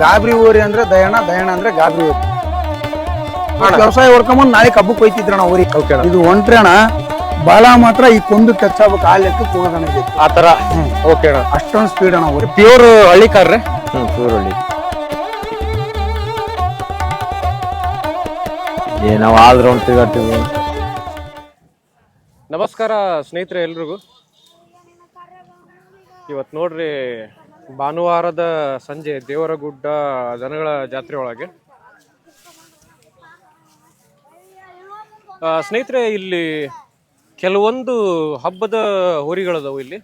ಗಾಬರಿ ಊರಿ ಅಂದ್ರೆ ದಯಣ ದಯಣ ಅಂದ್ರೆ ಗಾಬರಿ ಊರಿ. ವ್ಯವಸಾಯ ಹೊಡ್ಕೊಂಬಂದ್ ನಾಳೆ ಕಬ್ಬು ಕೊಯ್ತಿದ್ರಣ ಊರಿ ಓಕೆ ಅಣ್ಣ ಇದು ಒಂಟ್ರಿ ಅಣ್ಣ ಬಾಳ ಮಾತ್ರ ಈ ಕೊಂದು ಟಚ್ ಆಗ್ಬೇಕು ಆ ಲೆಕ್ಕಕ್ಕೆ ಹೋಗೋದಣ್ಣ ಇದು. ಆ ತರ? ಓಕೆ ಅಣ್ಣ. ಅಷ್ಟೊಂದು ಸ್ಪೀಡ್ ಅಣ್ಣ ಊರಿ ಪ್ಯೂರ್ ಹಳ್ಳಿ ಕಾರ್ ರೀ? ಹಳ್ಳಿ. ಸೂರಳ್ಳಿ ಏ ನಾವು ಆಲ್ ರೌಂಡ್ ತಿರ್ಗಾಡ್ತೀವಿ. ನಮಸ್ಕಾರ ಸ್ನೇಹಿತರೆ ಎಲ್ರಿಗೂ. ಇವತ್ತು ನೋಡ್ರಿ ಭಾನುವಾರದ ಸಂಜೆ ದೇವರಗುಡ್ಡ ದನಗಳ ಜಾತ್ರೆ ಒಳಗೆ. ಸ್ನೇಹಿತರೆ ಇಲ್ಲಿ ಕೆಲವೊಂದು ಹಬ್ಬದ ಹುರಿಗಳದವು ಇಲ್ಲಿ.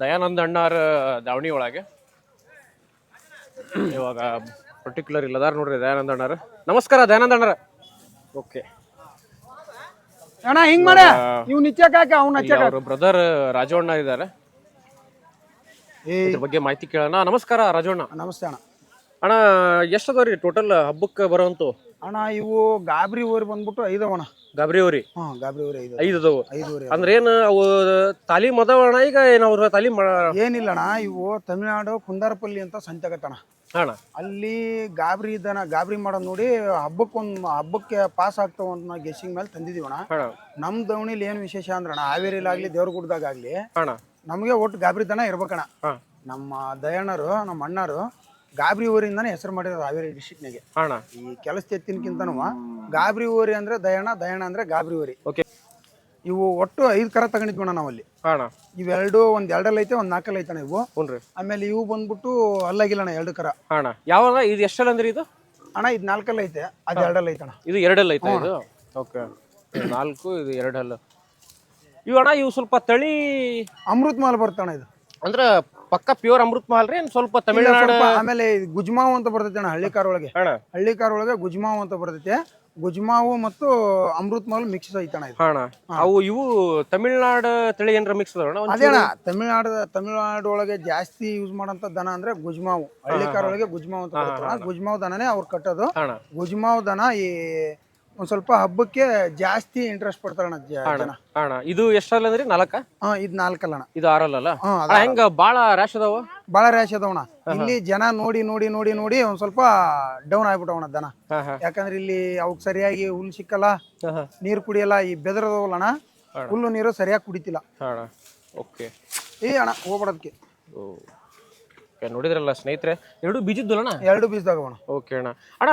ದಯಾನಂದ ಅಣ್ಣಾರ ದಾವಣಿ ಒಳಗೆ. ಇವಾಗ ಪರ್ಟಿಕ್ಯುಲರ್ ಇಲ್ಲದಾರ ನೋಡ್ರಿ ದಯಾನಂದ ಅಣ್ಣಾರ. ನಮಸ್ಕಾರ ದಯಾನಂದ ಅಣ್ಣಾರ. ಓಕೆ ಅಣ್ಣ ಹಿಂಗ್ ಮಾಡ. ಇವ್ ನಿಚ್ಚಕ್ ಹಾಕ ಅವ್ನ ಬ್ರದರ್ ರಾಜವಣ್ಣ ಇದ್ದಾರೆ ಇದ್ರ ಬಗ್ಗೆ ಮಾಹಿತಿ ಕೇಳೋಣ. ನಮಸ್ಕಾರ ರಾಜವಣ್ಣ ನಮಸ್ತೆ ಅಣ್ಣ. ಅಣ್ಣ ಎಷ್ಟು ಅದಾವ್ರಿ ಟೋಟಲ್ ಹಬ್ಬಕ್ಕೆ ಬರೋಂತು ಅಣ್ಣ ಇವು ಗಾಬ್ರಿ ಊರಿ ಬಂದ್ಬಿಟ್ಟು ಐದವಣ ಗಾಬ್ರಿ ಊರಿ? ಹಾ ಗಾಬರಿ ಊರಿ ಐದು ಐದು ಅದಾವು ಐದು ಊರಿ ಅಂದ್ರೆ ಏನು ಅವು ತಾಲೀಮ್ ಅದಾವಣ ಈಗ? ಏನು ಅವ್ರ ತಾಲೀಮ್ ಏನಿಲ್ಲ ಅಣ್ಣ ಇವು ತಮಿಳ್ನಾಡು ಕುಂದಾರಪಲ್ಲಿ ಅಂತ ಸಂತೆಗತ್ತಣ ಅಣ್ಣ. ಅಲ್ಲಿ ಗಾಬರಿ ದನ ಗಾಬರಿ ಮಾಡೋದು ನೋಡಿ ಹಬ್ಬಕ್ಕೊಂದು ಹಬ್ಬಕ್ಕೆ ಪಾಸ್ ಆಗ್ತಾವ ಅಂತ ಗೆಸ್ಸಿಂಗ್ ಮೇಲೆ ತಂದಿದೀವಣ ಅಣ್ಣ. ನಮ್ ದವಣಿಲಿ ಏನ್ ವಿಶೇಷ ಅಂದ್ರಣ್ಣ ಹಾವೇರಿಲಾಗ್ಲಿ ದೇವ್ರಗುಡ್ದಾಗ ಆಗ್ಲಿ ಅಣ್ಣ. ನಮಗೆ ಒಟ್ಟು ಗಾಬರಿ ದನ ಇರ್ಬೇಕಣ್ಣ. ಹಾ. ನಮ್ಮ ದಯಣ್ಣರು ನಮ್ಮ ಅಣ್ಣರು ಗಾಬರಿ ಊರಿಂದಾನೆ ಹೆಸರು ಮಾಡಿದ್ರು ಹಾವೇರಿ ಡಿಸ್ಟಿಕ್ನಾಗೆ ಅಣ್ಣ ಈ ಕೆಲಸ ಎತ್ತಿನಕ್ಕಿಂತನೂ ಗಾಬರಿ ಊರಿ ಅಂದ್ರೆ ದಯಣ ದಯಣ ಅಂದ್ರೆ ಗಾಬರಿ ಊರಿ. ಓಕೆ. ಇವು ಒಟ್ಟು ಐದು ಕರ ತಗೊಂಡಿದ್ವಣ್ಣ ನಾವಲ್ಲಿ. ಅಣ್ಣ ಇವೆರಡು ಒಂದ್ ಎರಡಲ್ಲಿ ಐತೆ ಒಂದ್ ನಾಲ್ಕಲ್ಲಿ ಐತಣ್ಣ ಇವು. ಆಮೇಲೆ ಇವು ಬಂದ್ಬಿಟ್ಟು ಅಲ್ಲಾಗಿಲ್ಲಣ್ಣ ಎರಡು ಕರ. ಅಣ್ಣ ಯಾವಾಗ? ಇದು ಎಷ್ಟಲ್ಲ ಅಂದ್ರಿ ಇದು? ಅಣ್ಣ ಇದು ನಾಲ್ಕಲ್ಲಿ ಐತೆ ಅದು ಎರಡಲ್ಲಿ ಐತಣ್ಣ ಇದು ಎರಡಲ್ಲ ಐತೆ ಇದು? ಓಕೆ. ನಾಲ್ಕು ಇದು ಎರಡಲ್ಲ. ಇವು ಅಣ್ಣ ಇವು ಸ್ವಲ್ಪ ತಳಿ ಅಮೃತ್ ಮಾಲ್ ಬರ್ತಣ್ಣ ಇದು. ಅಂದ್ರ ಪಕ್ಕ ಪ್ಯೂರ್ ಅಮೃತ್ ಮಹಲ್ ರೀ ಸ್ವಲ್ಪ ಇಲ್ಲ, ತಮಿಳ್ನಾಡು ಸ್ವಲ್ಪ ಆಮೇಲೆ ಇದು ಗುಜ್ಮಾವು ಅಂತ ಬರ್ತೈತೆ ಅಣ್ಣ ಹಳ್ಳಿ ಕಾರ್ ಒಳಗೆ. ಅಣ್ಣ ಹಳ್ಳಿ ಕಾರ್ ಒಳಗೆ ಗುಜ್ಮಾವು ಅಂತ ಬರ್ತೈತೆ. ಗುಜ್ಮಾವು ಮತ್ತು ಅಮೃತ್ ಮಹಲ್ ಮಿಕ್ಸ್ ಐತಣ ಇದು. ಅಣ್ಣ ಅವು ಇವು ತಮಿಳ್ನಾಡು ತಳಿ ಏನ್ರ ಮಿಕ್ಸ್ ಅದಾವಣ್ಣ ಒಂದ್ ಅದೇ ಅಣ್ಣ ತಮಿಳ್ನಾಡು ತಮಿಳ್ನಾಡು ಒಳಗೆ ಜಾಸ್ತಿ ಯೂಸ್ ಮಾಡೋಂಥ ದನ ಅಂದ್ರೆ ಗುಜ್ಮಾವು. ಹಳ್ಳಿ ಕಾರ್ ಒಳಗೆ ಗುಜ್ಮಾವು ಅಂತ ಅಣ್ಣ. ಗುಜ್ಮಾವು ದನನೇ ಅವ್ರು ಕಟ್ಟೋದು. ಅಣ್ಣ ಗುಜ್ಮಾವು ದನ ಈ ಒಂದ್ ಸ್ವಲ್ಪ ಹಬ್ಬಕ್ಕೆ ಜಾಸ್ತಿ ಇಂಟ್ರೆಸ್ಟ್ ಪಡ್ತಾರೆ ಬಹಳ ಜನ. ಅಣ್ಣ ಇದು ಎಷ್ಟಲ್ಲ ಅಂದ್ರಿ? ನಾಲ್ಕ? ಹಾ ಇದ್ ಇದು ಆರಲ್ಲ ಅದ ಹೆಂಗ ಬಾಳ ರ್ಯಾಶ್ ಅದಾವ? ಬಾಳ ರ್ಯಾಶ್ ಅದಾವಣ ಇಲ್ಲಿ ಜನ ನೋಡಿ ನೋಡಿ ನೋಡಿ ನೋಡಿ ಒಂದ್ ಸ್ವಲ್ಪ ಡೌನ್ ಆಗ್ಬಿಟ್ಟವಣ ದನ. ಹಾ ಹಾ. ಯಾಕಂದ್ರೆ ಇಲ್ಲಿ ಅವಕ್ ಸರಿಯಾಗಿ ಹುಲ್ ಸಿಕ್ಕಲ್ಲ ಹಾ ಹಾ. ನೀರ್ ಕುಡಿಯಲ್ಲ ಈ ಬೆದರದವಲ್ಲಣ ಹುಲ್ಲು ನೀರು ಸರಿಯಾಗಿ ಕುಡಿತಿಲ್ಲ. ಅಣ್ಣ. ಓಕೆ. ಏ ಅಣ್ಣ ಹೋಗ್ಬಿಡೋದಕ್ಕೆ ನೋಡಿದ್ರಲ್ಲ ಸ್ನೇಹಿತರೆ ಎರಡು ಬೀಜದ್ದು ಅಣ್ಣ ಎರಡು ಬೀಜದಾಗ ಅಣ್ಣ ಓಕೆ ಅಣ್ಣ. ಅಣ್ಣ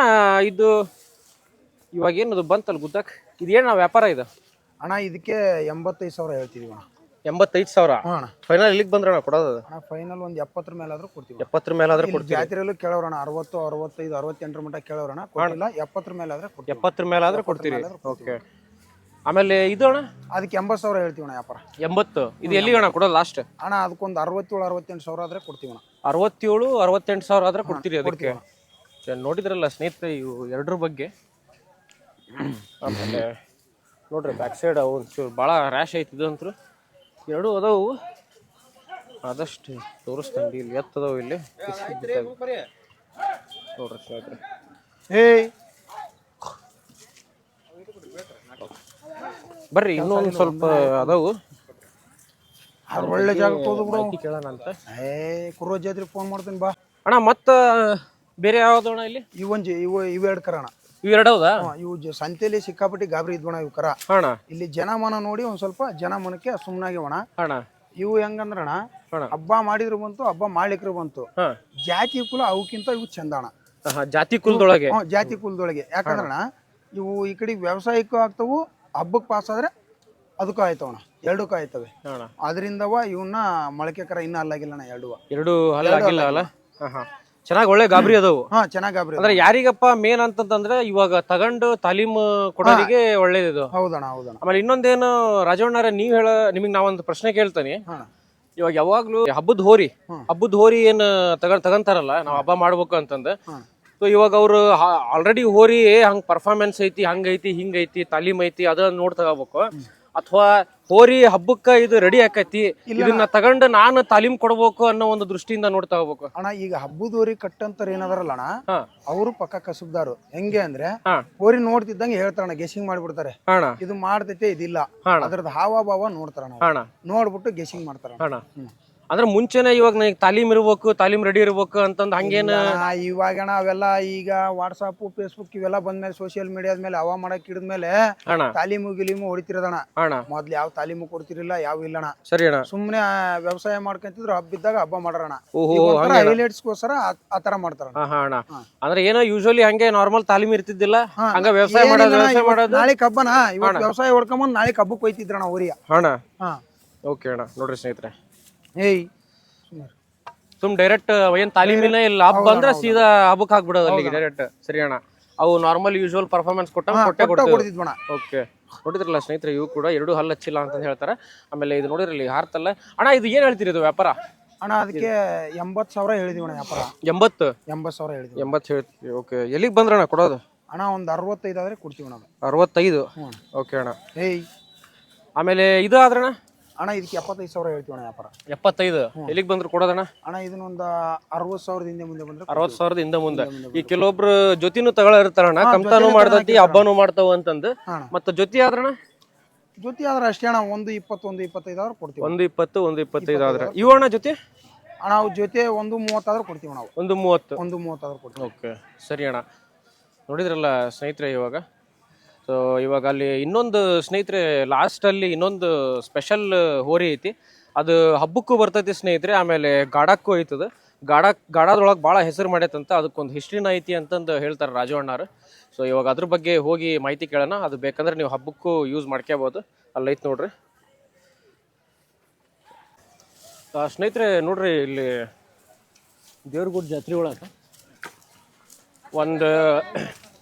ಇದು ಇವಾಗ ಏನದು ಬಂತಲ್ಲ ಗುದ್ದಕ್? ಇದೇನು ನಾವು ವ್ಯಾಪಾರ ಇದು? ಅಣ್ಣ ಇದಕ್ಕೆ ಎಂಬತ್ತೈದು ಸಾವಿರ ಹೇಳ್ತೀವಿ ಅಣ್ಣ. ಎಂಬತ್ತೈದು ಸಾವಿರ? ಹ್ಞೂ ಅಣ್ಣ. ಫೈನಲ್ ಇಲ್ಲಿಗೆ ಬಂದ್ರಣ್ಣ ಕೊಡೋದು ಅಣ್ಣ ಫೈನಲ್ ಒಂದು ಎಪ್ಪತ್ತರ ಮೇಲಾದ್ರೂ ಕೊಡ್ತೀವಿ ಎಪ್ಪತ್ತರ ಮೇಲೆ ಇಲ್ಲಿ ಕೊಡ್ತೀವಿ. ಜಾತ್ರೆಯಲ್ಲೂ ಕೇಳೋರಣ ಅರವತ್ತು ಅರವತ್ತೈದು ಅರವತ್ತೆಂಟರ ಮಟ್ಟ ಕೇಳೋರಣ ಕೊಟ್ಟಿಲ್ಲ ಎಪ್ಪತ್ತರ ಮೇಲಾದ್ರೆ ಕೊಡ್ತೀವಿ. ಎಪ್ಪತ್ತರ ಮೇಲಾದ್ರೆ ಕೊಡ್ತೀರಿ. ಓಕೆ ಆಮೇಲೆ ಇದು ಅಣ್ಣ? ಅದಕ್ಕೆ ಎಂಬತ್ತು ಸಾವಿರ ಹೇಳ್ತೀವಿ ಅಣ್ಣ ವ್ಯಾಪಾರ. ಎಂಬತ್ತು. ಇದು ಎಲ್ಲಿಗೆ ಅಣ್ಣ ಕೊಡೋದು ಲಾಸ್ಟ್ ಅಣ್ಣ ಅದಕ್ಕೊಂದು ಅರವತ್ತೇಳು ಅರವತ್ತೆಂಟು ಸಾವಿರ ಆದರೆ ಕೊಡ್ತೀವಿ ಅಣ್ಣ. ಅರವತ್ತೇಳು ಅರವತ್ತೆಂಟು ಸಾವಿರ ಆದರೆ ಕೊಡ್ತೀರಿ ಅದಕ್ಕೆ. ನೋಡಿದ್ರಲ್ಲ ಸ್ನೇಹಿತರೆ ಇವು ಎರಡರ ಬಗ್ಗೆ? ಆಮೇಲೆ ನೋಡ್ರಿ ಬ್ಯಾಕ್ ಸೈಡ್ ಅವು ಒಂಚೂರು ಭಾಳ ರ್ಯಾಶ್ ಐತಿ ಅಂತರು. ಎರಡು ಅದಾವು. ಆದಷ್ಟು ತೋರಿಸ್ತಂಡಿ ಇಲ್ಲಿ ಎತ್ತದವು ಇಲ್ಲಿ. ನೋಡ್ರಿ ಸ್ನೇಹಿತರೆ ಏಯ್! ಬರ್ರಿ ಇನ್ನೊಂದು ಒಂದು ಸ್ವಲ್ಪ ಅದಾವು. ಅದು ಒಳ್ಳೆ ಜಾಗ ಹೋದ್ರು ಬಿಡು. ಮಾಹಿತಿ ಕೇಳೋಣ ಅಂತ. ಏ ಜಾತ್ರೆ ಫೋನ್ ಮಾಡ್ತೀನಿ ಬಾ. ಅಣ್ಣ ಮತ್ತೆ ಬೇರೆ ಯಾವ್ದು ಅಣ್ಣ ಇಲ್ಲಿ ಇವೊಂಜಿ ಇವು ಇವೆರಡು ಕರ ಅಣ್ಣ ಇವು ಎರಡು ಹೌದಾ? ಹ್ಞೂ, ಇವು ಜ- ಸಂತೆಲಿ ಸಿಕ್ಕಾಪಟ್ಟಿ ಗಾಬರಿ ಇದ್ವಣ ಇವು ಕರ ಅಣ್ಣ ಇಲ್ಲಿ ಜನಮನ ನೋಡಿ ಒಂದ್ ಸ್ವಲ್ಪ ಜನಮನಕ್ಕೆ ಸುಮ್ಮನಾಗಿವಣ ಅಣ್ಣ ಇವು ಹೆಂಗಂದ್ರ ಅಣ್ಣ. ಹಬ್ಬ ಮಾಡಿದ್ರು ಬಂತು ಹಬ್ಬ ಮಾಡ್ಲಿಕ್ರು ಬಂತು. ಹಾ. ಜಾತಿ ಕುಲ ಅವಕ್ಕಿಂತ ಇವು ಚಂದ ಅಣ್ಣ ಆಹಾ, ಜಾತಿ ಕುಲದೊಳಗೆ. ಜಾತಿ ಕುಲದೊಳಗೆ. ಯಾಕಂದ್ರಣ ಇವು ಈ ಕಡೆ ವ್ಯವಸಾಯಕ್ಕೂ ಆಗ್ತವು ಹಬ್ಬಕ್ಕೆ ಪಾಸ್ ಆದ್ರೆ ಅದಕ್ಕೂ ಆಯ್ತವಣ. ಎರಡಕ್ಕೂ ಆಯ್ತವೆ. ಅಣ್ಣ ಅದರಿಂದವ ಇವನ್ನ ಮೊಳಕೆ ಕರ ಇನ್ನೂ ಅಲ್ಲಾಗಿಲ್ಲಣ್ಣ ಎರಡುವ ಎರಡು ಹಲ್ಲಾಗಿಲ್ಲ ಅಲ್ಲ ಹಾ ಹಾ ಚೆನ್ನಾಗಿ ಒಳ್ಳೆ ಗಾಬರಿ ಅದಾವು. ಹಾ ಚೆನ್ನಾಗಿ ಗಾಬರಿ ಅಂದ್ರೆ ಯಾರಿಗಪ್ಪ ಮೇನ್ ಅಂತಂದ್ರೆ ಇವಾಗ ತಗೊಂಡು ತಾಲೀಮ್ ಕೊಡೋರಿಗೆ ಒಳ್ಳೇದಿದು ಹೌದಣ್ಣ ಹೌದಣ್ಣ. ಆಮೇಲೆ ಇನ್ನೊಂದೇನು ರಾಜವಣ್ಣರ ನೀವ್ ಹೇಳ ನಿಮಗ್ ನಾವೊಂದು ಪ್ರಶ್ನೆ ಕೇಳ್ತಾನೆ. ಇವಾಗ ಯಾವಾಗ್ಲೂ ಹಬ್ಬದ ಹೋರಿ. ಹಬ್ಬದ ಹೋರಿ ಏನ್ ತಗ ತಗೊಂತಾರಲ್ಲ ನಾವ್ ಹಬ್ಬ ಮಾಡ್ಬೇಕು ಅಂತಂದ. ಸೊ ಇವಾಗ ಅವ್ರು ಆಲ್ರೆಡಿ ಹೋರಿ ಹಂಗ್ ಪರ್ಫಾರ್ಮೆನ್ಸ್ ಐತಿ ಹಂಗೈತಿ ಐತಿ ಹಿಂಗ್ ಐತಿ ತಾಲೀಮ್ ಐತಿ ಅದ ನೋಡ್ ತಗೋಬೇಕು. ಅಥವಾ ಹೋರಿ ಹಬ್ಬಕ್ಕ ಇದು ರೆಡಿ ಆಕೈತಿ. ಇದನ್ನ ತಗೊಂಡು ನಾನು ತಾಲೀಮ್ ಕೊಡ್ಬೇಕು ಅನ್ನೋ ಒಂದು ದೃಷ್ಟಿಯಿಂದ ನೋಡ್ತಾ ಹೋಗ್ಬೇಕು. ಅಣ್ಣ ಈಗ ಹಬ್ಬದೂರಿ ಕಟ್ಟಂತಾರ ಏನದಾರಲ್ಲ ಅಣ್ಣ ಅವರು ಪಕ್ಕ ಕಸುಬ್ದಾರು. ಹೆಂಗೆ ಅಂದ್ರೆ ಹೋರಿ ನೋಡ್ತಿದ್ದಂಗೆ ಹೇಳ್ತಾರಣ್ಣ ಗೆಸಿಂಗ್ ಮಾಡ್ಬಿಡ್ತಾರೆ. ಇದು ಮಾಡ್ತೈತೆ ಇದಿಲ್ಲ. ಅದ್ರದ್ದು ಹಾವ ಭಾವ ಅಣ್ಣ. ನೋಡ್ಬಿಟ್ಟು ಗೆಸಿಂಗ್ ಮಾಡ್ತಾರ. ಅಂದ್ರೆ ಮುಂಚೆನೆ ಇವಾಗ ನನಗೆ ತಾಲೀಮ್ ಇರ್ಬೇಕು ತಾಲೀಮ್ ರೆಡಿ ಇರ್ಬೇಕು ಅಂತಂದ್ ಹಂಗೇನ ಇವಾಗ ಇವಾಗಣ ಅವೆಲ್ಲ ಈಗ ವಾಟ್ಸಪ್ ಫೇಸ್ಬುಕ್ ಇವೆಲ್ಲ ಬಂದ್ಮೇಲೆ ಸೋಶಿಯಲ್ ಮೀಡಿಯಾದ ಮೇಲೆ ಹವಾ ಮಾಡಕ್ ಹಿಡಿದ್ಮೇಲೆ ಅಣ್ಣ. ತಾಲೀಮು ಗಿಲೀಮು ಹೊಡಿತಿರೋದಣ ಅಣ್ಣ. ಮೊದ್ಲು ಯಾವ ತಾಲೀಮು ಕೊಡ್ತಿರಲಿಲ್ಲ ಯಾವ ಇಲ್ಲಣ ಸರಿ ಅಣ್ಣ. ಸುಮ್ನೆ ವ್ಯವಸಾಯ ಮಾಡ್ಕೊಂತಿದ್ರು ಹಬ್ಬ ಇದ್ದಾಗ ಹಬ್ಬ ಮಾಡೋಣ ಓಹೋ ಹೈಲೈಟ್ಸ್ಗೋಸ್ಕರ ಆ ತರ ಮಾಡ್ತಾರ ಹಾ ಹಾ ಅಣ್ಣ. ಅಂದ್ರೆ ಏನೋ ಯೂಶಲಿ ಹಂಗೆ ನಾರ್ಮಲ್ ತಾಲೀಮ್ ಇರ್ತಿದ್ದಿಲ್ಲ? ಹಂಗ ವ್ಯವಸಾಯ ಮಾಡೋದು ವ್ಯವಸಾಯ ಮಾಡೋದು? ನಾಳೆ ಹಬ್ಬನ ಇವತ್ತು ವ್ಯವಸಾಯ ಹೊಡ್ಕೊಂಬಂದ್ ನಾಳೆ ಹಬ್ಬಕ್ಕೆ ಹೋಯ್ತಿದ್ರಣ ಊರಿಯ ಅಣ್ಣ. ಹಾ. ಓಕೆ ಅಣ್ಣ ನೋಡ್ರಿ ಸ್ನೇಹಿತರೆ. ಏಯ್. ಸುಮ್ ಡೈರೆಕ್ಟ್ ಏನ್ ತಾಲೀಮಿನ ಇಲ್ಲ ಹಬ್ಬ ಅಂದ್ರೆ ಸೀದಾ ಹಬ್ಬಕ್ಕೆ ಹಾಕ್ಬಿಡೋದು ಅಲ್ಲಿಗೆ ಡೈರೆಕ್ಟ್ ಸರಿ ಅಣ್ಣ. ಅವು ನಾರ್ಮಲ್ ಯೂಶುವಲ್ ಪರ್ಫಾರ್ಮೆನ್ಸ್ ಕೊಟ್ಟ ಕೊಟ್ಟೆ ಕೊಡ್ತೀವಿ ಓಕೆ ನೋಡಿದ್ರಲ್ಲ ಸ್ನೇಹಿತರೆ ಇವು ಕೂಡ ಎರಡು ಹಲ್ಲು ಹಚ್ಚಿಲ್ಲ ಅಂತ ಹೇಳ್ತಾರೆ. ಆಮೇಲೆ ಇದು ನೋಡಿರಲಿ ಹಾರ್ತಲ್ಲ. ಅಣ್ಣ ಇದು ಏನ್ ಹೇಳ್ತೀರಿ ಇದು ವ್ಯಾಪಾರ? ಅಣ್ಣ ಅದಕ್ಕೆ ಎಂಬತ್ತು ಸಾವಿರ ಹೇಳಿದೀವಣ ವ್ಯಾಪಾರ. ಎಂಬತ್ತು? ಎಂಬತ್ತು ಸಾವಿರ ಹೇಳಿದ್ವಿ. ಎಂಬತ್ತು ಹೇಳ್ತೀವಿ ಓಕೆ ಎಲ್ಲಿಗೆ ಬಂದ್ರಣ್ಣ ಕೊಡೋದು? ಅಣ್ಣ ಒಂದು ಅರವತ್ತೈದು ಆದರೆ ಕೊಡ್ತೀವಿ ಅಣ್ಣ. ಅರವತ್ತೈದು? ಓಕೆ ಅಣ್ಣ. ಏಯ್. ಆಮೇಲೆ ಇದು ಆದ್ರಣ್ಣ? ಅಣ್ಣ ಇದಕ್ಕೆ ಎಪ್ಪತ್ತೈದು ಸಾವಿರ ಹೇಳ್ತೀವಿ ಅಣ್ಣ ವ್ಯಾಪಾರ. ಎಪ್ಪತ್ತೈದು. ಎಲ್ಲಿಗೆ ಬಂದ್ರು ಕೊಡೋದಣ್ಣ? ಅಣ್ಣ ಇದನ್ನೊಂದು ಅರವತ್ತು ಸಾವಿರದ ಹಿಂದೆ ಮುಂದೆ ಬಂದ್ರೆ ಅರವತ್ತು ಸಾವಿರದ ಹಿಂದೆ ಮುಂದೆ. ಈ ಕೆಲವೊಬ್ರು ಜೊತಿನೂ ತಗೊಳ ಇರ್ತಾರಣ್ಣ ಕಮ್ತಾನು ಮಾಡ್ತತಿ ಹಬ್ಬನೂ ಮಾಡ್ತಾವ ಅಂತಂದು. ಮತ್ತ ಜೊತೆ ಆದ್ರಣ್ಣ? ಜೊತೆ ಆದ್ರೆ ಅಷ್ಟೇ ಅಣ್ಣ ಒಂದು ಇಪ್ಪತ್ತೊಂದು ಇಪ್ಪತ್ತೈದು ಆದ್ರೆ ಕೊಡ್ತೀವಿ. ಒಂದು ಇಪ್ಪತ್ತು ಒಂದು ಇಪ್ಪತ್ತೈದು ಆದ್ರೆ. ಇವಣ್ಣ ಜೊತೆ ಅಣ್ಣ ಅವ್ ಜೊತೆ ಒಂದು ಮೂವತ್ತಾದ್ರೂ ಕೊಡ್ತೀವಿ ನಾವು. ಒಂದು ಮೂವತ್ತು. ಒಂದು ಮೂವತ್ತಾದ್ರೂ ಕೊಡ್ತೀವಿ. ಓಕೆ. ಸರಿ ಅಣ್ಣ. ನೋಡಿದ್ರಲ್ಲ ಸ್ನೇಹಿತರೆ ಇವಾಗ? ಸೊ ಇವಾಗ ಅಲ್ಲಿ ಇನ್ನೊಂದು ಸ್ನೇಹಿತರೆ ಲಾಸ್ಟಲ್ಲಿ ಇನ್ನೊಂದು ಸ್ಪೆಷಲ್ ಹೋರಿ ಐತಿ. ಅದು ಹಬ್ಬಕ್ಕೂ ಬರ್ತೈತಿ ಸ್ನೇಹಿತರೆ, ಆಮೇಲೆ ಗಾಡಕ್ಕೂ ಐತದ. ಗಾಡ ಗಾಡದೊಳಗೆ ಭಾಳ ಹೆಸರು ಮಾಡೈತಂತ ಅದಕ್ಕೊಂದು ಹಿಸ್ಟ್ರಿನ ಐತಿ ಅಂತಂದು ಹೇಳ್ತಾರೆ ರಾಜು ಸೊ ಇವಾಗ ಅದ್ರ ಬಗ್ಗೆ ಹೋಗಿ ಮಾಹಿತಿ ಕೇಳೋಣ. ಅದು ಬೇಕಂದ್ರೆ ನೀವು ಹಬ್ಬಕ್ಕೂ ಯೂಸ್ ಮಾಡ್ಕೋಬೋದು ಅಲ್ಲೈತೆ ನೋಡ್ರಿ. ಸ್ನೇಹಿತರೆ, ನೋಡ್ರಿ ಇಲ್ಲಿ ದೇವ್ರಗುಡ್ ಜಾತ್ರೆ ಒಳಗೆ ಒಂದು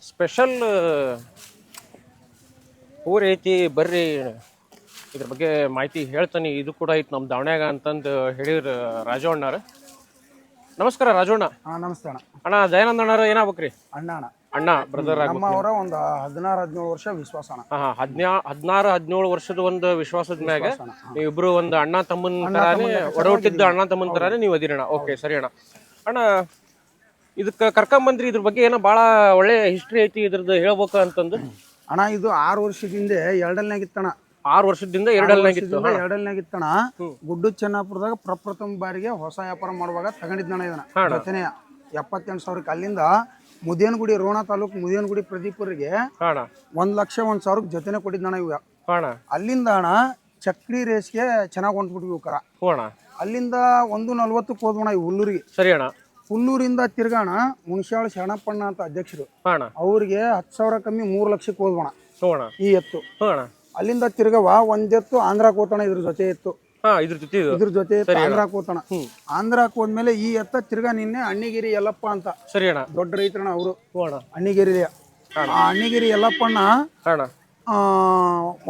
ಸ್ಪೆಷಲ್ ಊರ್ ಐತಿ ಬರ್ರಿ. ಇದ್ರ ಬಗ್ಗೆ ಮಾಹಿತಿ ಹೇಳ್ತಾನೆ. ಇದು ಕೂಡ ಐತಿ ನಮ್ಮ ದಾವಣ್ಯಾಗ ಅಂತಂದು ಹೇಳಿದ್ರು ರಾಜು ಅಣ್ಣಾರ. ನಮಸ್ಕಾರ ರಾಜು ಅಣ್ಣ. ಹಾ ನಮಸ್ತೆ ಅಣ್ಣ. ಅಣ್ಣ ದಯಾನಂದ ಅಣ್ಣಾರ ಏನಾಗ್ಬೇಕ್ರಿ ಅಣ್ಣ ಅಣ್ಣ. ಅಣ್ಣ ಬ್ರದರ್ ನಮ್ಮ ಅವರ ಒಂದು ಹದಿನಾರು ಹದಿನೇಳು ವರ್ಷ ವಿಶ್ವಾಸ ಅಣ್ಣ. ಹಾ ಹದಿನಾ ಹದಿನಾರು ಹದಿನೇಳು ವರ್ಷದ ಒಂದು ವಿಶ್ವಾಸದ ಮ್ಯಾಗ ಇಬ್ರು ಒಂದು ಅಣ್ಣ ತಮ್ಮನ ತರಾನೇ ಒಡಹುಟ್ಟಿದ್ದ ಅಣ್ಣ ತಮ್ಮನ ತರಾನೇ ನೀವು ಅದಿರಣ್ಣ ಓಕೆ ಸರಿ ಅಣ್ಣ. ಅಣ್ಣ ಇದಕ್ಕೆ ಕರ್ಕೊಂಬಂದ್ರಿ ಇದ್ರ ಬಗ್ಗೆ ಏನೋ ಭಾಳ ಒಳ್ಳೆ ಹಿಸ್ಟ್ರಿ ಐತಿ ಇದ್ರದ್ದು ಹೇಳ್ಬೇಕು ಅಂತಂದು. ಅಣ್ಣ ಇದು ಆರು ವರ್ಷದಿಂದ ಎರಡಲ್ನಾಗಿತ್ತಣ ಆರು ವರ್ಷದಿಂದ ಎರಡಲ್ನಾಗಿತ್ತು ಎರಡಲ್ನಾಗಿತ್ತಣ ಗುಡ್ಡು ಚೆನ್ನಾಪುರದಾಗ ಪ್ರಪ್ರಥಮ ಬಾರಿಗೆ ಹೊಸ ವ್ಯಾಪಾರ ಮಾಡುವಾಗ ತಗೊಂಡಿದ್ದಣ ಇದನ್ನ. ಜೊತೆನೆ ಎಪ್ಪತ್ತೆಂಟು ಸಾವಿರಕ್ಕೆ ಅಲ್ಲಿಂದ ಮುದೇನಗುಡಿ ರೋಣ ತಾಲೂಕು ಮುದಿಯನಗುಡಿ ಪ್ರದೀಪರಿಗೆ ಅಣ್ಣ. ಒಂದ್ ಲಕ್ಷ ಒಂದ್ ಸಾವಿರಕ್ಕೆ ಜೊತೆನೆ ಕೊಟ್ಟಿದ್ದಣ ಇವ. ಹಾಣ ಅಲ್ಲಿಂದ ಅಣ್ಣ ಚಕ್ರಿ ರೇಸ್ಗೆ ಚೆನ್ನಾಗಿ ಹೊಂಟ್ಬಿಟ್ವಿ ಕರ. ಹ್ಞೂ ಅಣ್ಣ. ಅಲ್ಲಿಂದ ಒಂದು ನಲ್ವತ್ತಕ್ಕೆ ಹೋದ್ವಣ ಈ ಹುಲ್ಲೂರಿಗೆ. ಸರಿ ಅಣ್ಣ. ಹುಲ್ಲೂರಿಂದ ತಿರ್ಗಾಣ ಮುನ್ಶಾಳ ಶರಣಪ್ಪಣ್ಣ ಅಂತ ಅಧ್ಯಕ್ಷರು. ಅವ್ರಿಗೆ ಹತ್ತು ಸಾವಿರ ಕಮ್ಮಿ ಮೂರು ಲಕ್ಷಕ್ಕೆ ಹೋದ್ವಣ. ಅಣ್ಣ ಈ ಎತ್ತು. ಅಲ್ಲಿಂದ ತಿರ್ಗವ ಒಂದೆತ್ತು ಎತ್ತು ಆಂಧ್ರಕ್ಕೆ ಹೋತಣ ಇದ್ರ ಜೊತೆ ಎತ್ತು. ಹಾ ಇದ್ರ ಜೊತೆ ಇದು. ಇದ್ರ ಜೊತೆ ಎತ್ತು ಆಂಧ್ರಕ್ಕೆ ಹೋತಣ ಆಂಧ್ರಕ್ಕೆ ಹೋದ್ಮೇಲೆ ಈ ಎತ್ತ ತಿರ್ಗಾ ನಿನ್ನೆ ಅಣ್ಣಿಗಿರಿ ಯಲ್ಲಪ್ಪ ಅಂತ. ಸರಿ ಅಣ್ಣ. ದೊಡ್ಡ ರೈತರಣ ಅವರು. ಅಣ್ಣಿಗಿರಿ ಆ ಅಣ್ಣಿಗಿರಿ ಯಲ್ಲಪ್ಪಣ್ಣ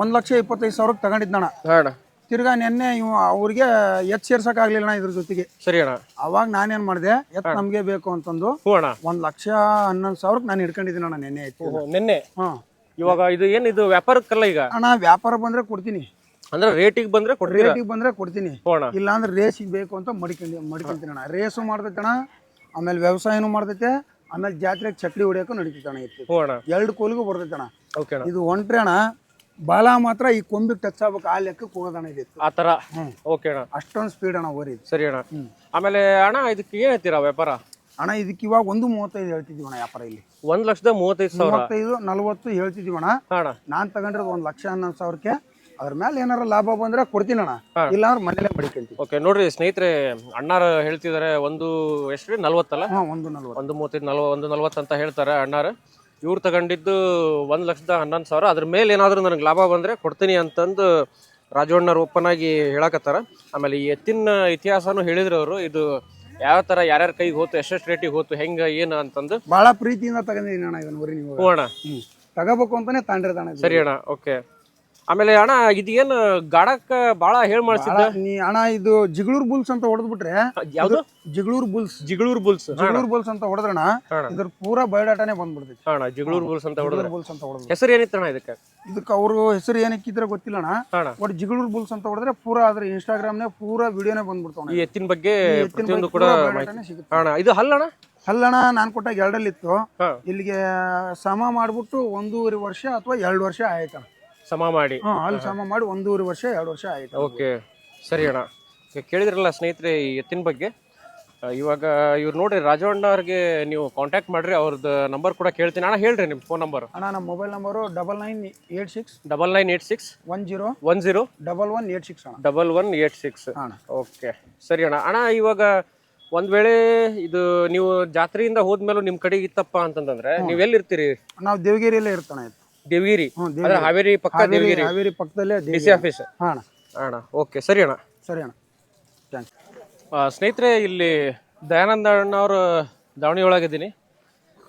ಒಂದ್ ಲಕ್ಷ ಇಪ್ಪತ್ತೈದು ಸಾವಿರಕ್ಕೆ ತಗೊಂಡಿದ್ದಣ್ಣ ತಿರ್ಗಾ ನಿನ್ನೆ ಇವ ಅವ್ರಿಗೆ ಎತ್ ಸೇರ್ಸಕ್ ಆಗ್ಲಿಲ್ಲ ಇದ್ರ ಜೊತೆಗೆ. ಸರಿ ಅಣ್ಣ. ಅವಾಗ ನಾನೇನ್ ಮಾಡಿದೆ ಎತ್ ನಮ್ಗೆ ಬೇಕು ಅಂತಂದು ಹ್ಞೂ ಅಣ್ಣ. ಒಂದ್ ಲಕ್ಷ ಹನ್ನೊಂದು ಸಾವಿರಕ್ಕೆ ನಾನು ಹಿಡ್ಕೊಂಡಿದ್ದೀನಿ ಅಣ್ಣ ನೆನ್ನೆ ಆಯ್ತು ಓಹೋ, ನಿನ್ನೆ? ಹಾ. ಇವಾಗ ಇದು ಏನು ಇದು ವ್ಯಾಪಾರಕ್ಕಲ್ಲ ಈಗ? ಅಣ್ಣ ವ್ಯಾಪಾರ ಬಂದ್ರೆ ಕೊಡ್ತೀನಿ. ಅಂದ್ರೆ ರೇಟಿಗೆ ಬಂದ್ರೆ ಕೊಡ್ರಿ ರೇಟಿಗೆ ಬಂದ್ರೆ ಕೊಡ್ತೀನಿ. ಇಲ್ಲ ಅಂದ್ರೆ ರೇಸಿಗೆ ಬೇಕು ಅಂತ ಮಡಿಕೊಂಡಿ ಮಡಿಕೊಂತೀನಿ ಅಣ್ಣ. ರೇಸು ಮಾಡ್ತೈತೆ ಅಣ್ಣ ಆಮೇಲೆ ವ್ಯವಸಾಯನೂ ಮಾಡ್ತೈತೆ ಆಮೇಲೆ ಜಾತ್ರೆಗೆ ಚಕ್ಲಿ ಹೊಡಿಯಕ್ಕೂ ನಡೀತೈತೆ ಅಣ್ಣ. ಎರಡು ಕೋಲಿಗೂ ಬರ್ತೈತೆ ಅಣ್ಣ. ಓಕೆ ಅಣ್ಣ. ಇದು ಒಂಟ್ರೆ ಅಣ್ಣ ಬಾಲ ಮಾತ್ರ ಈ ಕೊಂಬಿಗೆ ಟಚ್ ಆಗ್ಬೇಕು ಆ ಲೆಕ್ಕಕ್ಕೆ ಹೋಗೋದಣ್ಣ ಇದಿತ್ತು ಆ ಥರ ಹ್ಮ್. ಓಕೆ ಅಣ್ಣ. ಅಷ್ಟೊಂದು ಸ್ಪೀಡ್ ಅಣ್ಣ ಓರಿ ಸರಿ ಅಣ್ಣ. ಆಮೇಲೆ ಅಣ್ಣ ಇದಕ್ಕೆ ಏನು ಹೇಳ್ತೀರಾ ವ್ಯಾಪಾರ? ಅಣ್ಣ ಇದಕ್ಕೆ ಇವಾಗ ಒಂದು ಮೂವತ್ತೈದು ಹೇಳ್ತಿದ್ದೀವಿ ಅಣ್ಣ ವ್ಯಾಪಾರ ಇಲ್ಲಿ. ಒಂದ್ ಲಕ್ಷದ ಮೂವತ್ತೈದು ಸಾವಿರ. ಮೂವತ್ತೈದು ನಲ್ವತ್ತು ಹೇಳ್ತಿದ್ದೀವಿ ಅಣ್ಣ. ಹಾ ಅಣ್ಣ. ನಾನು ತಗೊಂಡಿರೋದು ಒಂದು ಲಕ್ಷ ಹನ್ನೊಂದು ಸಾವಿರಕ್ಕೆ. ಅದ್ರ ಮೇಲೆ ಏನಾರ ಲಾಭ ಬಂದ್ರೆ ಕೊಡ್ತೀನಿ ಅಣ್ಣ. ಇಲ್ಲ ಅಂದ್ರೆ ಮನೇಲೆ ಮಡಿಕೊಂತೀವಿ. ಓಕೆ ನೋಡ್ರಿ ಸ್ನೇಹಿತರೆ ಅಣ್ಣಾರ ಹೇಳ್ತಿದ್ದಾರೆ ಒಂದು ಎಷ್ಟು ನಲ್ವತ್ತಲ್ಲ? ಹಾಂ ಒಂದು ನಲ್ವತ್ತು. ಒಂದು ಮೂವತ್ತೈದು ನಲ್ವ ಒಂದು ನಲ್ವತ್ತು ಅಂತ ಹೇಳ್ತಾರೆ ಅಣ್ಣಾರು. ಇವ್ರು ತಗೊಂಡಿದ್ದು ಒಂದು ಲಕ್ಷದ ಹನ್ನೊಂದು ಸಾವಿರ. ಅದ್ರ ಮೇಲೆ ಏನಾದರೂ ನನಗೆ ಲಾಭ ಬಂದರೆ ಕೊಡ್ತೀನಿ ಅಂತಂದು ರಾಜವಣ್ಣರು ಓಪನ್ ಆಗಿ ಹೇಳಕತ್ತಾರ. ಆಮೇಲೆ ಈ ಎತ್ತಿನ ಇತಿಹಾಸನೂ ಹೇಳಿದ್ರು ಅವರು ಇದು ಯಾವ ಥರ ಯಾರ್ಯಾರ ಕೈಗೆ ಹೋತು ಎಷ್ಟೆಷ್ಟು ರೇಟಿಗೆ ಹೋತು ಹೆಂಗೆ ಏನು ಅಂತಂದು. ಭಾಳ ಪ್ರೀತಿಯಿಂದ ತಗೊಂಡಿದ್ದೀನಿ ಅಣ್ಣ ಇದನ್ನ ಹೋಗೋಣ ತಗೋಬೇಕು ಅಂತಾನೆ ತಾಂಡಿರೋದು ಅಣ್ಣ ಸರಿ ಅಣ್ಣ ಓಕೆ. ಆಮೇಲೆ ಅಣ್ಣ ಇದು ಏನು ಬಾಳ ಭಾಳ ಹೇಳಿ ಮಾಡಿಸಿದ್ದ? ನೀ ಅಣ್ಣ ಇದು ಜಿಗಳೂರ್ ಬುಲ್ಸ್ ಅಂತ ಹೊಡೆದ್ಬಿಟ್ರೆ ಯಾವ್ದು? Jigalur bulls. Jigalur bulls. Jigalur bulls ಅಂತ ಹೊಡೆದ್ರಣ ಅಣ್ಣ. ಇದ್ರ ಪೂರಾ ಬಯೋಡಾಟಾನೇ ಬಂದ್ಬಿಡ್ತೈತಿ. ಅಣ್ಣ ಜಿಗಳೂರ್ ಬುಲ್ಸ್ ಅಂತ ಹೊಡೆದ್ರೆ. ಬುಲ್ಸ್ ಅಂತ ಹೊಡೆದ್ರು. ಹೆಸರು ಏನಿತ್ತಣ್ಣ ಇದಕ್ಕೆ? ಇದಕ್ಕೆ ಅವರು ಹೆಸರು ಏನಕ್ಕಿದ್ರೆ ಗೊತ್ತಿಲ್ಲ ಅಣ್ಣ. ಬಟ್ ಒಟ್ಟು ಜಿಗಳೂರ್ ಬುಲ್ಸ್ ಅಂತ ಹೊಡೆದ್ರೆ ಪೂರಾ ಅದ್ರ ಇನ್ಸ್ಟಾಗ್ರಾಮ್ನೇ ಪೂರಾ ವಿಡಿಯೋನೇ ಬಂದ್ಬಿಡ್ತಾವ ಈ ಎತ್ತಿನ ಬಗ್ಗೆ ಪ್ರತಿಯೊಂದು ಕೂಡ ಅಣ್ಣ ಇದು ಹಲ್ಲಣ್ಣ ಹಲ್ಲಣ ನಾನು ಕೊಟ್ಟಾಗ ಎರಡಲ್ಲಿತ್ತು. ಇತ್ತು ಇಲ್ಲಿಗೆ ಸಮ ಮಾಡ್ಬಿಟ್ಟು ಒಂದೂವರೆ ವರ್ಷ ಅಥವಾ ಎರಡು ವರ್ಷ ಆಯ್ತಣ್ಣ. ಸಮ ಮಾಡಿ. ಹಾಲು ಅಲ್ಲಿ ಸಮ ಮಾಡಿ ಒಂದೂವರೆ ವರ್ಷ ಎರಡು ವರ್ಷ ಆಯ್ತು ಓಕೆ ಸರಿ ಅಣ್ಣ. ಈಗ ಕೇಳಿದ್ರಲ್ಲ ಸ್ನೇಹಿತರೆ ಈ ಎತ್ತಿನ ಬಗ್ಗೆ. ಆ, ಇವಾಗ ಇವ್ರು ನೋಡ್ರಿ ರಾಜವಣ್ಣ ಅವ್ರಿಗೆ ನೀವು ಕಾಂಟ್ಯಾಕ್ಟ್ ಮಾಡ್ರಿ ಅವ್ರದ್ದು ನಂಬರ್ ಕೂಡ ಕೇಳ್ತೀನಿ. ಅಣ್ಣ ಹೇಳ್ರಿ ನಿಮ್ಮ ಫೋನ್ ನಂಬರ್ ಅಣ್ಣ ನಮ್ಮ mobile number double nine eight six double nine eight six one zero one zero double one eight six ಅಣ್ಣ. ಡಬಲ್ ಒನ್ ಏಟ್ ಸಿಕ್ಸ್ ಅಣ್ಣ. ಓಕೆ ಸರಿ ಅಣ್ಣ. ಅಣ್ಣ ಇವಾಗ ಒಂದ್ ವೇಳೆ ಇದು ನೀವು ಜಾತ್ರೆಯಿಂದ ಹೋದ್ಮೇಲೂ ನಿಮ್ ಕಡೆಗೆ ಇತ್ತಪ್ಪ ಅಂತಂದ್ರೆ ನೀವ್ ಎಲ್ಲಿರ್ತೀರಿ ನಾವು ದೇವಗಿರಿಯಲ್ಲೇ ಇರ್ತಾನೆ ದೇವಗಿರಿ. ಅಂದ್ರೆ ಹಾವೇರಿ ಪಕ್ಕ ದೇವಗಿರಿ. ಹಾವೇರಿ ಪಕ್ಕದಲ್ಲೇ ಡಿ ಸಿ ಆಫೀಸ್. ಹಾಂ ಅಣ್ಣ. ಅಣ್ಣ ಓಕೆ ಸರಿ ಅಣ್ಣ. ಸರಿ ಅಣ್ಣ. ಥ್ಯಾಂಕ್ಸ್ ಆ, ಸ್ನೇಹಿತರೆ ಇಲ್ಲಿ ದಯಾನಂದ ಅಣ್ಣವ್ರ ದಾವಣಿ ಒಳಗಿದ್ದೀನಿ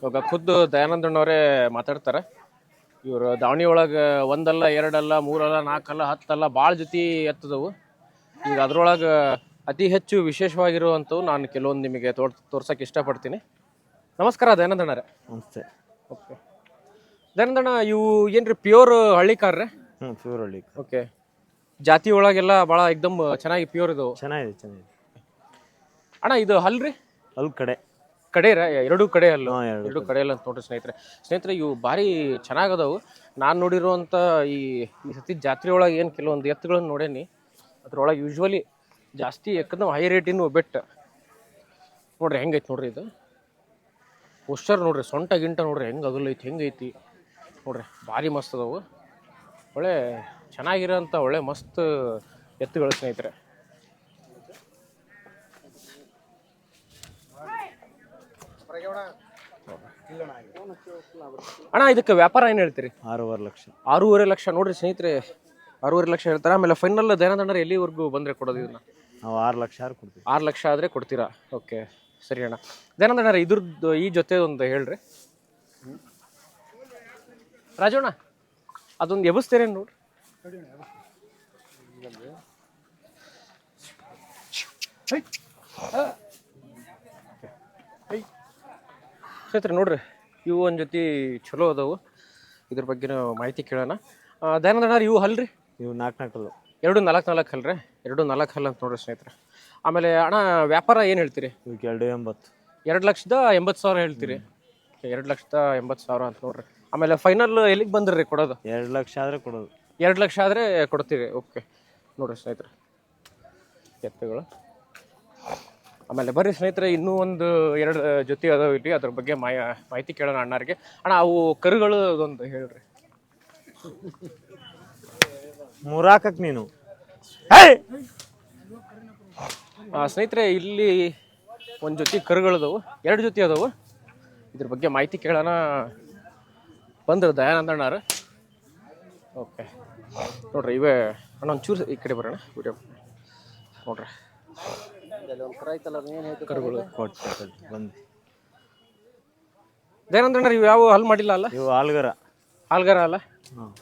ಇವಾಗ ಖುದ್ದು ದಯಾನಂದ ಅಣ್ಣವರೇ ಮಾತಾಡ್ತಾರೆ. ಇವರು ದಾವಣಿ ಒಳಗೆ ಒಂದಲ್ಲ ಎರಡಲ್ಲ ಮೂರಲ್ಲ ನಾಲ್ಕಲ್ಲ ಹತ್ತಲ್ಲ ಭಾಳ ಜೊತೆ ಎತ್ತದವು. ಈಗ ಅದ್ರೊಳಗೆ ಅತಿ ಹೆಚ್ಚು ವಿಶೇಷವಾಗಿರುವಂಥವು ನಾನು ಕೆಲವೊಂದು ನಿಮಗೆ ತೋರ್ ತೋರ್ಸೋಕ್ಕೆ ಇಷ್ಟಪಡ್ತೀನಿ. ನಮಸ್ಕಾರ ದಯಾನಂದ ಅಣ್ಣರೇ. ನಮಸ್ತೆ. ಓಕೆ. ದಯಾನಂದ ಅಣ್ಣ ಇವು ಏನ್ರಿ ಪ್ಯೂರ್ ಹಳ್ಳಿ ಕಾರ್ರೆ ಹ್ಞೂ ಪ್ಯೂರ್ ಹಳ್ಳಿ ಓಕೆ ಜಾತಿ ಒಳಗೆಲ್ಲ ಭಾಳ ಎಕ್ದಮ್ ಚೆನ್ನಾಗಿ ಪ್ಯೂರ್ ಇದು. ಚೆನ್ನಾಗಿದೆ ಚೆನ್ನಾಗಿದೆ. ಅಣ್ಣ ಇದು ಹಲ್ರಿ ಹಲ್ ಕಡೆ. ಕಡೆ ಎರಡು ಕಡೆ ಅಲ್ಲ ಹಾಂ ಎರಡು ಎರಡು ಕಡೆ. ಅಲ್ಲ ಅಂತ ನೋಡ್ರಿ ಸ್ನೇಹಿತರೆ. ಸ್ನೇಹಿತರೆ ಇವು ಭಾರಿ ಚೆನ್ನಾಗದವು. ನಾನು ನೋಡಿರುವಂಥ ಈ ಈ ಸತಿ ಜಾತ್ರೆ ಒಳಗೆ ಏನು ಕೆಲವೊಂದು ಎತ್ತುಗಳನ್ನು ನೋಡೇನಿ. ಅದ್ರೊಳಗೆ ಯೂಶ್ವಲಿ ಜಾಸ್ತಿ ಯಾಕಂದ್ರೆ ಹೈ ರೇಟಿನ ಬೆಟ್ಟ. ನೋಡ್ರಿ ಹೆಂಗೈತಿ ನೋಡ್ರಿ ಇದು. ಪೋಸ್ಟರ್ ನೋಡ್ರಿ ಸೊಂಟ ಗಿಂಟ ನೋಡ್ರಿ ಹೆಂಗೆ ಅಗಲೈತಿ ಹೆಂಗೈತಿ. ನೋಡ್ರಿ ಭಾರಿ ಮಸ್ತ್ ಅದಾವು. ಒಳ್ಳೆ ಚೆನ್ನಾಗಿರೋಂಥ ಒಳ್ಳೆ ಮಸ್ತ್ ಎತ್ತುಗಳು ಸ್ನೇಹಿತರೆ. ಅಣ್ಣ ಇದಕ್ಕೆ ವ್ಯಾಪಾರ ಏನು ಹೇಳ್ತೀರಿ? ಆರೂವರೆ ಲಕ್ಷ. ಆರೂವರೆ ಲಕ್ಷ ನೋಡ್ರಿ ಸ್ನೇಹಿತರೆ ಆರೂವರೆ ಲಕ್ಷ ಹೇಳ್ತಾರೆ. ಆಮೇಲೆ ಫೈನಲ್ ದಯಾನಂದ್ರೆ ಎಲ್ಲಿವರೆಗೂ ಬಂದರೆ ಕೊಡೋದು ಇದನ್ನ? ನಾವು ಆರು ಲಕ್ಷ ಆರು ಕೊಡ್ತೀವಿ. ಆರು ಲಕ್ಷ ಆದರೆ ಕೊಡ್ತೀರಾ? ಓಕೆ ಸರಿ ಅಣ್ಣ. ದಯಾನಂದಣ್ಣ ಇದ್ರದ್ದು ಈ ಜೊತೆ ಒಂದು ಹೇಳ್ರಿ. ರಾಜಣ್ಣ ಅದೊಂದು ಎಬ್ಬಿಸ್ತೇರೇನು ನೋಡ್ರಿ? ಸ್ನೇಹಿತರೆ ನೋಡ್ರಿ ಇವು ಒಂದು ಜೊತೆ ಚಲೋ ಅದಾವು. ಇದ್ರ ಬಗ್ಗೆ ಮಾಹಿತಿ ಕೇಳೋಣ. ದಯಾನಂದಣ್ಣ ಇವು ಹಲ್ರಿ? ಇವು ನಾಲ್ಕು ನಾಲ್ಕಲ್ಲು ಎರಡು ನಾಲ್ಕು ನಾಲ್ಕು ಹಲ್ರಿ? ಎರಡು ನಾಲ್ಕು ಹಲ್ ಅಂತ ನೋಡ್ರಿ ಸ್ನೇಹಿತರೆ. ಆಮೇಲೆ ಅಣ್ಣ ವ್ಯಾಪಾರ ಏನು ಹೇಳ್ತೀರಿ? ಇವಕ್ಕೆ ಎರಡು ಎಂಬತ್ತು. ಎರಡು ಲಕ್ಷದ ಎಂಬತ್ತು ಸಾವಿರ ಹೇಳ್ತೀರಿ. ಎರಡು ಲಕ್ಷದ ಎಂಬತ್ತು ಸಾವಿರ ಅಂತ ನೋಡ್ರಿ. ಆಮೇಲೆ ಫೈನಲ್ ಎಲ್ಲಿಗೆ ಬಂದ್ರಿ ಕೊಡೋದು? ಎರಡು ಲಕ್ಷ ಆದರೆ ಕೊಡೋದು. ಎರಡು ಲಕ್ಷ ಆದರೆ ಕೊಡ್ತೀರಿ ಓಕೆ. ನೋಡ್ರಿ ಸ್ನೇಹಿತರೆ ಎತ್ತುಗಳು. ಆಮೇಲೆ ಬರ್ರಿ ಸ್ನೇಹಿತರೆ ಇನ್ನೂ ಒಂದು ಎರಡು ಜೊತೆ ಅದಾವ ಇಲ್ಲಿ ಅದ್ರ ಬಗ್ಗೆ ಮಾಯ ಮಾಹಿತಿ ಕೇಳೋಣ ಅಣ್ಣಾರಿಗೆ. ಅಣ್ಣ ಅವು ಕರುಗಳು ಅದೊಂದು ಹೇಳ್ರಿ. ಮೂರಾಕಕ್ಕೆ ನೀನು. ಸ್ನೇಹಿತರೆ ಇಲ್ಲಿ ಒಂದು ಜೊತೆ ಕರುಗಳದವು ಎರಡು ಜೊತೆ ಅದಾವು. ಇದ್ರ ಬಗ್ಗೆ ಮಾಹಿತಿ ಕೇಳೋಣ ಬಂದ್ರು ದಯಾನಂದ ಅಣ್ಣಾರು ಓಕೆ ನೋಡ್ರಿ ಇವೇ ಅಣ್ಣ ಒಂಚೂರು ಈ ಕಡೆ ಬರೋಣ ವಿಡಿಯೋ ನೋಡ್ರಿ. ಕರುಗಳು ಬಂದು ದಯಾನಂದ ಅಣ್ಣಾರು ಇವು ಯಾವ ಹಲ್ ಮಾಡಿಲ್ಲ ಅಲ್ಲ? ಇವು ಆಲ್ಗರ ಆಲ್ಗರ ಅಲ್ಲ?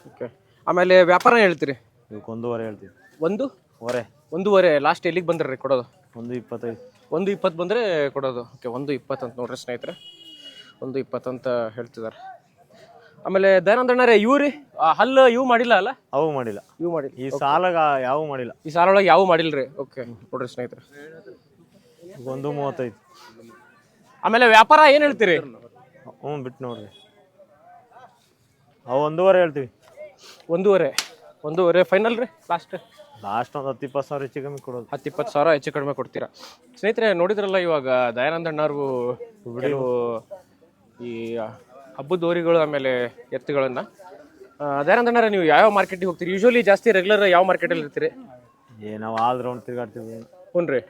ಓಕೆ ಆಮೇಲೆ ವ್ಯಾಪಾರ ಹೇಳ್ತೀರಿ? ಇವಕ್ಕೆ ಒಂದೂವರೆ ಹೇಳ್ತೀವಿ. ಒಂದು? ವರೆ ಒಂದೂವರೆ ಲಾಸ್ಟ್ ಎಲ್ಲಿಗೆ ಬಂದ್ರಿ ಕೊಡೋದು? ಒಂದು ಇಪ್ಪತ್ತೈದು. ಒಂದು ಇಪ್ಪತ್ತು ಬಂದರೆ ಕೊಡೋದು. ಓಕೆ ಒಂದು ಇಪ್ಪತ್ತು ಅಂತ ನೋಡ್ರಿ ಸ್ನೇಹಿತರೆ. ಒಂದು ಇಪ್ಪತ್ತಂತ ಅಂತ ಹೇಳ್ತಿದ್ದಾರೆ ಆಮೇಲೆ ದಯಾನಂದಣ್ಣರೇ ಇವು ರೀ ಆ, ಹಲ್ಲು ಇವು ಮಾಡಿಲ್ಲ ಅಲ್ಲ? ಅವು ಮಾಡಿಲ್ಲ. ಇವು ಮಾಡಿಲ್ಲ. ಈ ಸಾಲ ಯಾವ ಮಾಡಿಲ್ಲ. ಈ ಸಾಲೊಳಗೆ ಯಾವ ಮಾಡಿಲ್ಲ ರೀ ಓಕೆ ನೋಡ್ರಿ ಸ್ನೇಹಿತರೆ. ಒಂದು ಮೂವತ್ತೈದು. ಆಮೇಲೆ ವ್ಯಾಪಾರ ಏನು ಹೇಳ್ತೀರಿ? ಹ್ಞೂ ಬಿಟ್ಟು ನೋಡ್ರಿ. ಅವು ಒಂದೂವರೆ ಹೇಳ್ತೀವಿ. ಒಂದೂವರೆ. ಒಂದೂವರೆ ಫೈನಲ್ ರೀ? ಲಾಸ್ಟ್ ಲಾಸ್ಟ್ ಒಂದು ಹತ್ತು ಇಪ್ಪತ್ತು ಸಾವಿರ ಹೆಚ್ಚು ಕಮ್ಮಿ ಕೊಡೋದು. ಹತ್ತು ಇಪ್ಪತ್ತು ಸಾವಿರ ಹೆಚ್ಚು ಕಡಿಮೆ ಕೊಡ್ತೀರಾ? ಸ್ನೇಹಿತರೆ ನೋಡಿದ್ರಲ್ಲ ಇವಾಗ ದಯಾನಂದಣ್ಣವ್ರು ಕೆಲವು ಈ ಹಬ್ಬದ ದೋರಿಗಳು ಆಮೇಲೆ ಎತ್ತುಗಳನ್ನು. ಅದೇನಂದ್ರೆ ನೀವು ಯಾವ ಮಾರ್ಕೆಟಿಗೆ ಹೋಗ್ತೀರಿ? ಯೂಶ್ವಲಿ ಜಾಸ್ತಿ ರೆಗ್ಯುಲರ್ ಯಾವ ಮಾರ್ಕೆಟಲ್ಲಿ ಇರ್ತೀರಿ? ಏ ನಾವು ಆಲ್ ರೌಂಡ್ ತಿರ್ಗಾಡ್ತೀವಿ. ಹ್ಞೂ ರೀ.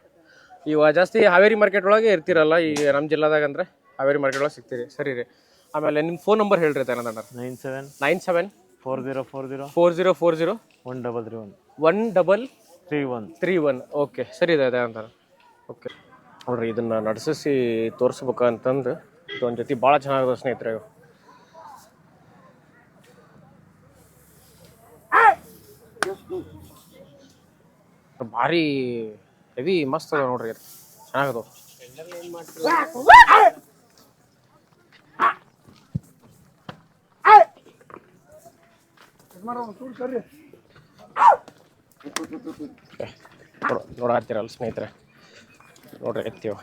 ಇವಾಗ ಜಾಸ್ತಿ ಹಾವೇರಿ ಮಾರ್ಕೆಟ್ ಒಳಗೆ ಇರ್ತೀರಲ್ಲ ಈ ನಮ್ಮ ಜಿಲ್ಲಾದಾಗ ಅಂದ್ರೆ ಹಾವೇರಿ ಮಾರ್ಕೆಟ್ ಒಳಗೆ ಸಿಗ್ತೀರಿ. ಸರಿ ರೀ. ಆಮೇಲೆ ನಿಮ್ಮ ಫೋನ್ ನಂಬರ್ ಹೇಳ್ರಿ ದಯಾನಂದಣ್ಣರ nine seven nine seven four zero four zero four zero four zero one double three one one double three one three one okay ಸರಿ ಇದೆ ಅದೇ ಅಂತಾರೆ ಓಕೆ ನೋಡ್ರಿ ಇದನ್ನ ನಡೆಸಿಸಿ ತೋರಿಸ್ಬೇಕಂತಂದು ಇದೊಂದು ಜೊತೆ ಭಾಳ ಚೆನ್ನಾಗಿದೆ ಸ್ನೇಹಿತರೆ ಇವು ಭಾರಿ ಹೆವಿ ಮಸ್ತ್ ಅದ ನೋಡ್ರಿ ಇದು ಚೆನ್ನಾಗದು ನೋಡ ನೋಡಾತ್ತೀರಲ್ಲ ಸ್ನೇಹಿತರೆ. ನೋಡ್ರಿ ಎತ್ತೀವ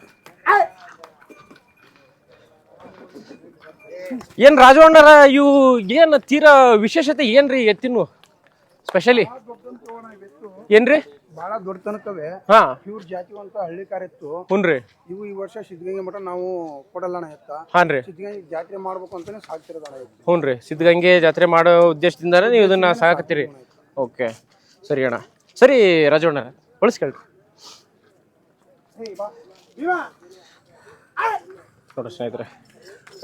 ಏನ್ ರಾಜವಣ್ಣರ ಇವು ಏನ್ ತೀರಾ ವಿಶೇಷತೆ ಏನ್ರಿ ಎತ್ತಿನ ಸ್ಪೆಷಲಿ ಏನ್ರಿ? ಬಹಳ ದೊಡ್ಡ ತನಕವೇ ಹಾ ಪ್ಯೂರ್ ಜಾತಿವಂತ ಹಳ್ಳಿ ಕಾರ್ ಇತ್ತು. ಹುನ್ರಿ. ಇವು ಈ ವರ್ಷ ಸಿದ್ಧಗಂಗೆ ಮಠ ನಾವು ಕೊಡಲ್ಲಣ ಎತ್ತ. ಹಾನ್ರಿ. ಸಿದ್ಧಗಂಗೆ ಜಾತ್ರೆ ಮಾಡ್ಬೇಕು ಅಂತಾನೆ ಸಾಕ್ತಿರೋದಣ ಇದು ಹ್ಞೂನ್ರಿ ಸಿದ್ಧಗಂಗೆ ಜಾತ್ರೆ ಮಾಡೋ ಉದ್ದೇಶದಿಂದಾನೇ ನೀವು ಇದನ್ನ ಸಾಕತ್ತೀರಿ. ಓಕೆ. ಸರಿ ಅಣ್ಣ. ಸರಿ ರಾಜವಣ್ಣ ಬಳಸ್ಕೊಳ್ರಿ ನೋಡ್ರಿ ಸ್ನೇಹಿತರೆ.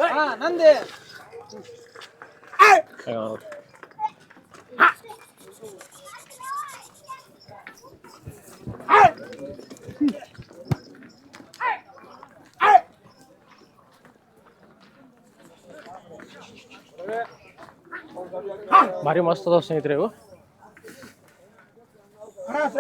ಹಾ. Mario más todo se entregó. ¡Ara,